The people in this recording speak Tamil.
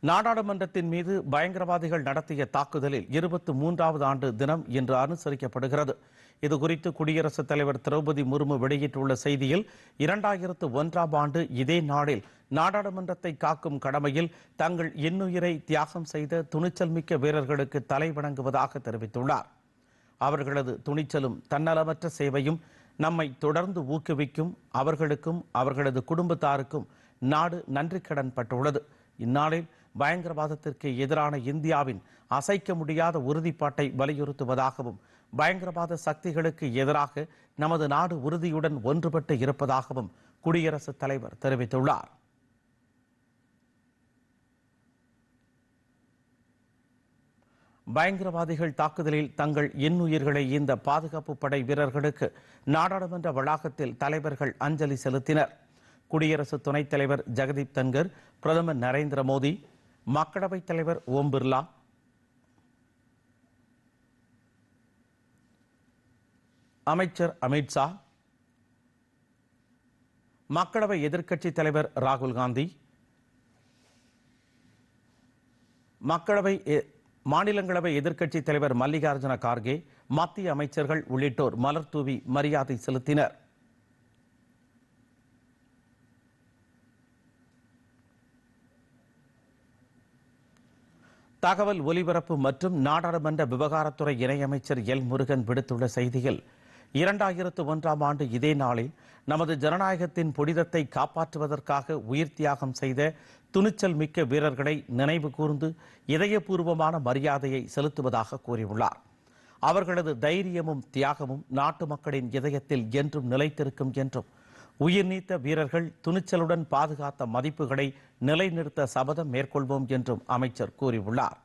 நாடாளுமன்றத்தின் மீது பயங்கரவாதிகள் நடத்திய தாக்குதலில் இருபத்தி மூன்றாவது ஆண்டு தினம் இன்று அனுசரிக்கப்படுகிறது. இதுகுறித்து குடியரசுத் தலைவர் திரௌபதி முர்மு வெளியிட்டுள்ள செய்தியில் இரண்டாயிரத்து ஒன்றாம் ஆண்டு இதே நாளில் நாடாளுமன்றத்தை காக்கும் கடமையில் தங்கள் இன்னுயிரை தியாகம் செய்த துணிச்சல் மிக்க வீரர்களுக்கு தலை வணங்குவதாக தெரிவித்துள்ளார். அவர்களது துணிச்சலும் தன்னலமற்ற சேவையும் நம்மை தொடர்ந்து ஊக்குவிக்கும் அவர்களுக்கும் அவர்களது குடும்பத்தாருக்கும் நாடு நன்றி கடன் பட்டுள்ளது. இந்நாளில் பயங்கரவாதத்திற்கு எதிரான இந்தியாவின் அசைக்க முடியாத உறுதிப்பாட்டை வலியுறுத்துவதாகவும் பயங்கரவாத சக்திகளுக்கு எதிராக நமது நாடு உறுதியுடன் ஒன்றுபட்டு இருப்பதாகவும் குடியரசுத் தலைவர் தெரிவித்துள்ளார். பயங்கரவாதிகள் தாக்குதலில் தங்கள் இன்னுயிர்களை இந்த பாதுகாப்பு படை வீரர்களுக்கு நாடாளுமன்ற வளாகத்தில் தலைவர்கள் அஞ்சலி செலுத்தினர். குடியரசு துணைத் தலைவர் ஜெகதீப் தன்கர் பிரதமர் நரேந்திர மோடி மக்களவைத் தலைவர் ஓம் பிர்லா. அமைச்சர் அமித்ஷா மக்களவை எதிர்க்கட்சித் தலைவர் ராகுல் காந்தி. மக்களவை மாநிலங்களவை எதிர்க்கட்சித் தலைவர் மல்லிகார்ஜுன கார்கே மத்திய அமைச்சர்கள் உள்ளிட்டோர் மலர் தூவி மரியாதை செலுத்தினர். தகவல் ஒலிபரப்பு மற்றும் நாடாளுமன்ற விவகாரத்துறை இணையமைச்சர் எல் முருகன் விடுத்துள்ள செய்தியில் இரண்டாயிரத்து ஒன்றாம் ஆண்டு இதே நாளில் நமது ஜனநாயகத்தின் புனிதத்தை காப்பாற்றுவதற்காக உயிர் தியாகம் செய்த துணிச்சல் மிக்க வீரர்களை நினைவு கூர்ந்து இதயபூர்வமான மரியாதையை செலுத்துவதாக கூறியுள்ளார். அவர்களது தைரியமும் தியாகமும் நாட்டு மக்களின் இதயத்தில் என்றும் நிலைத்திருக்கும் என்றும் உயிர் நீத்த வீரர்கள் துணிச்சலுடன் பாதுகாத்த மதிப்புகளை நிலைநிறுத்த சபதம் மேற்கொள்வோம் என்றும் அமைச்சர் கூறியுள்ளார்.